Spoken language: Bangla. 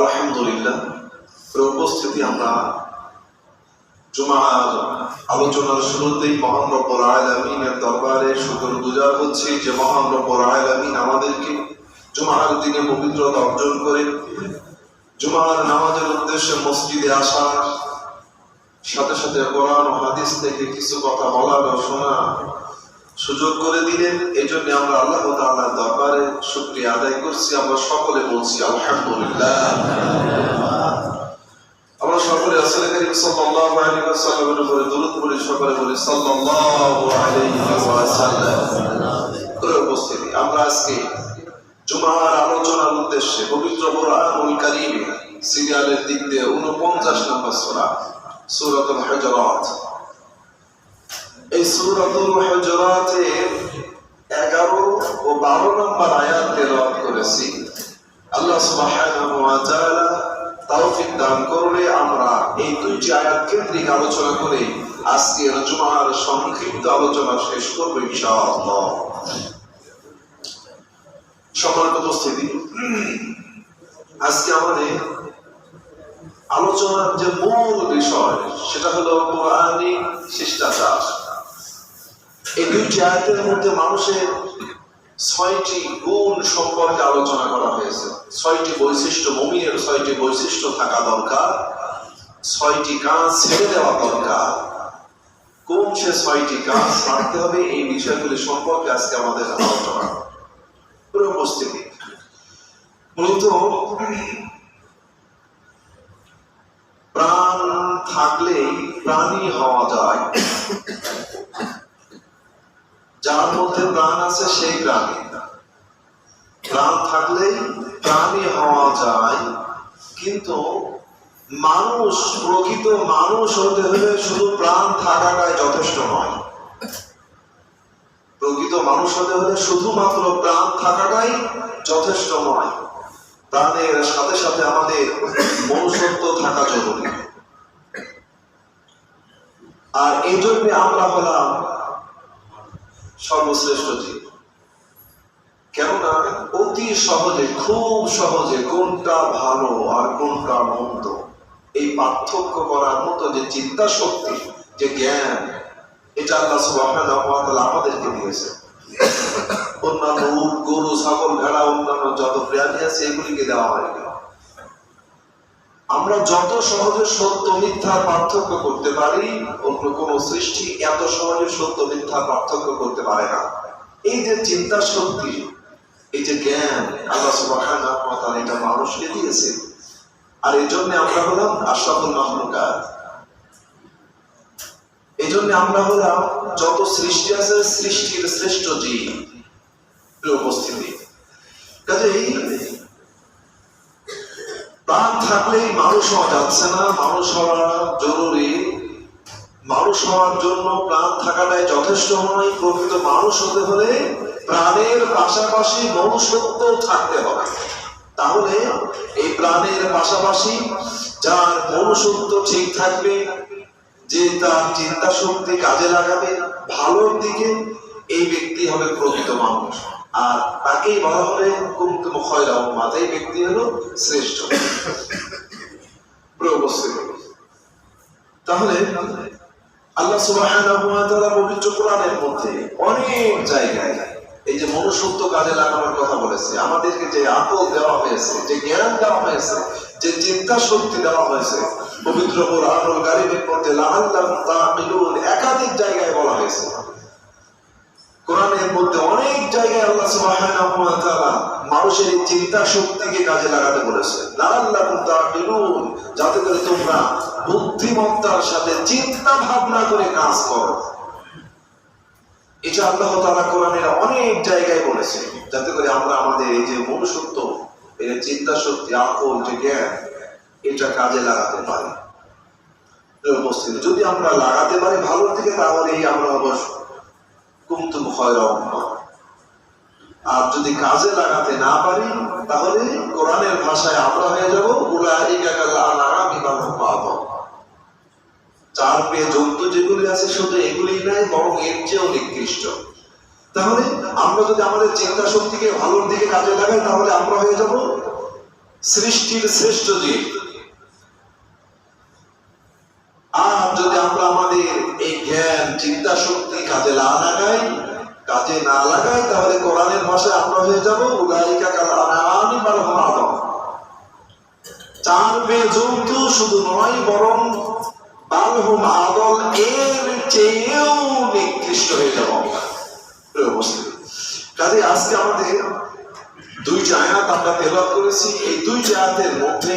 আলহামদুলিল্লাহ আমাদেরকে জুমার দিনে পবিত্রতা অর্জন করে, জুমার নামাজের উদ্দেশ্যে মসজিদে আসার সাথে সাথে কোরআন হাদিস থেকে কিছু কথা বলার ও শোনা সুযোগ করে দিলেন। এই জন্য আমরা আল্লাহ তাআলার দরবারে শুকরিয়া আদায় করছি। আমরা সকলে বলছি, আলহামদুলিল্লাহ। আমরা সকলে রাসূল করিম সাল্লাল্লাহু আলাইহি উপরে দরুদ সকলে বলি, সাল্লাল্লাহু আলাইহি করে উপস্থিতি। আমরা আজকে জুমার আলোচনার উদ্দেশ্যে পবিত্র কোরআনুল কারীম সিরিয়ালের দিক দিয়ে 49 নম্বর সূরা, সূরাতুল হুজুরাত। এই সূরাতুল হুজুরাতে 11 ও 12 নম্বর আয়াত তেলাওয়াত করেছি। আল্লাহ সুবহানাহু ওয়া দান করলে আমরা এই দুইটি আয়াত কেন্দ্রিক আলোচনা করে আজকের জুমার সংক্ষিপ্ত আলোচনা শেষ করব ইনশাআল্লাহ। সম্মানিত উপস্থিতি, আজকে আমাদের আলোচনার যে মূল বিষয়, সেটা হলো কোরআনী শিষ্টাচার। এই দুইটি আয়াতের মধ্যে মানুষের ছয়টি গুণ সম্পর্কে আলোচনা করা হয়েছে। ছয়টি বৈশিষ্ট্য, মমিনের ছয়টি বৈশিষ্ট্য থাকা দরকার। ছয়টি কাজ ছেড়ে দেওয়া দরকার। কোন সে ছয়টি কাজ ছাড়তে হবে এই বিষয়গুলি সম্পর্কে আজকে আমাদের আলোচনা। পুরো উপস্থিতি। মূলত প্রাণ থাকলেই প্রাণী হওয়া যায়। যার মধ্যে প্রাণ আছে সেই প্রাণী। প্রাণ থাকলেই প্রাণী হওয়া যায়, কিন্তু মানুষ, প্রকৃত মানুষ হতে হলে শুধু প্রাণ থাকাটাই যথেষ্ট নয়। প্রকৃত মানুষ হতে হলে শুধুমাত্র প্রাণ থাকাটাই যথেষ্ট নয়। প্রাণের সাথে সাথে আমাদের মনুষ্যত্ব থাকা জরুরি। আর এই জন্য আমরা হলাম সর্বশ্রেষ্ঠ জীব। কেননা অতি সহজে, খুব সহজে কোনটা ভালো আর কোনটা মন্দ, এই পার্থক্য করার মতো যে চিন্তা শক্তি যে জ্ঞান, এটা আল্লাহ তাআলা আমাদেরকে দিয়েছে। অন্যান্য উট, গরু, ছাগল, ভেড়া, অন্যান্য যত প্রাণী আছে, এগুলিকে দেওয়া হয়নি। আমরা যত সহজে সত্য, মিথ্যা, পার্থক্য করতে পারি, অন্য কোন সৃষ্টি এত সহজে সত্য, মিথ্যা, পার্থক্য করতে পারে না। এই যে চিন্তা শক্তি, এই যে জ্ঞান, আল্লাহ সুবহানাহু ওয়া এটা মানুষকে দিয়েছে। আর এই জন্য আমরা হলাম আশরাফুল মাখলুকাত। এই জন্য আমরা হলাম যত সৃষ্টি আছে সৃষ্টির শ্রেষ্ঠ জীব। উপস্থিতি কাজেই প্রাণ থাকলেই মানুষ হওয়া যাচ্ছে না, মানুষ হওয়া জরুরি। মানুষ হওয়ার জন্য প্রাণ থাকাটাই যথেষ্ট নয়, প্রকৃত মানুষ হতে হলে প্রাণের পাশাপাশি মনুষ্যত্ব থাকতে হবে। তাহলে এই প্রাণের পাশাপাশি যার মনুষ্যত্ব ঠিক থাকবে, যে তার চিন্তা শক্তি কাজে লাগাবে, ভালোর দিকে এই ব্যক্তি হবে প্রকৃত মানুষ। আর তাকেই বলা হবে কুমতুম খয়রা উম্মাত এই ব্যক্তি হলো শ্রেষ্ঠ। প্রবস্থিত তাহলে আল্লাহ সুবহানাহু ওয়া তাআলা পবিত্র কোরআনের মধ্যে অনেক জায়গায় এই যে মনুষ্যত্ব কাজে লাগানোর কথা বলেছে, আমাদেরকে যে আকল দেওয়া হয়েছে, যে জ্ঞান দেওয়া হয়েছে, যে চিন্তা শক্তি দেওয়া হয়েছে, পবিত্র কোরআনুল কারীমের মধ্যে তাআকিলুন একাধিক জায়গায় বলা হয়েছে। কোরআনের মধ্যে অনেক জায়গায় আল্লাহ সুবহানাহু ওয়া তাআলা মানুষের চিন্তা শক্তিকে কাজে লাগাতে বলেছে। লাআল্লাকুম তাআকিলুন যাতে করে তোমরা বুদ্ধিমত্তার সাথে চিন্তা ভাবনা করে কাজ করো। এটা আল্লাহ তাআলা কোরআনের অনেক জায়গায় বলেছে যাতে করে আমরা আমাদের এই যে মনুষ্যত্ব, এই যে চিন্তা শক্তি আকল, যে জ্ঞান, এটা কাজে লাগাতে পারি। উপস্থিত। যদি আমরা লাগাতে পারি ভালোর দিকে এই আমরা অবশ্য কুমতুম উম্মাহ আর যদি কাজে লাগাতে না পারি, তাহলে কোরআনের ভাষায় আমরা হয়ে যাব চার পেয়ে জন্তু যেগুলি আছে, শুধু এগুলি নাই বরং এর চেয়েও নিকৃষ্ট। তাহলে আমরা যদি আমাদের চিন্তা শক্তিকে ভালোর দিকে কাজে লাগাই, তাহলে আমরা হয়ে যাব সৃষ্টির শ্রেষ্ঠ জীব। তাহলে কোরআনের আমরা হয়ে যাব উলাইকা কাল বাল আদম চার বে জন্তু শুধু নয়, বরং বাল হুম আদল এর চেয়েও নিকৃষ্ট হয়ে যাব কাজে আজকে আমাদের দুইটি আয়াত আমরা তেলাওয়াত করেছি। এই দুইটি আয়াতের মধ্যে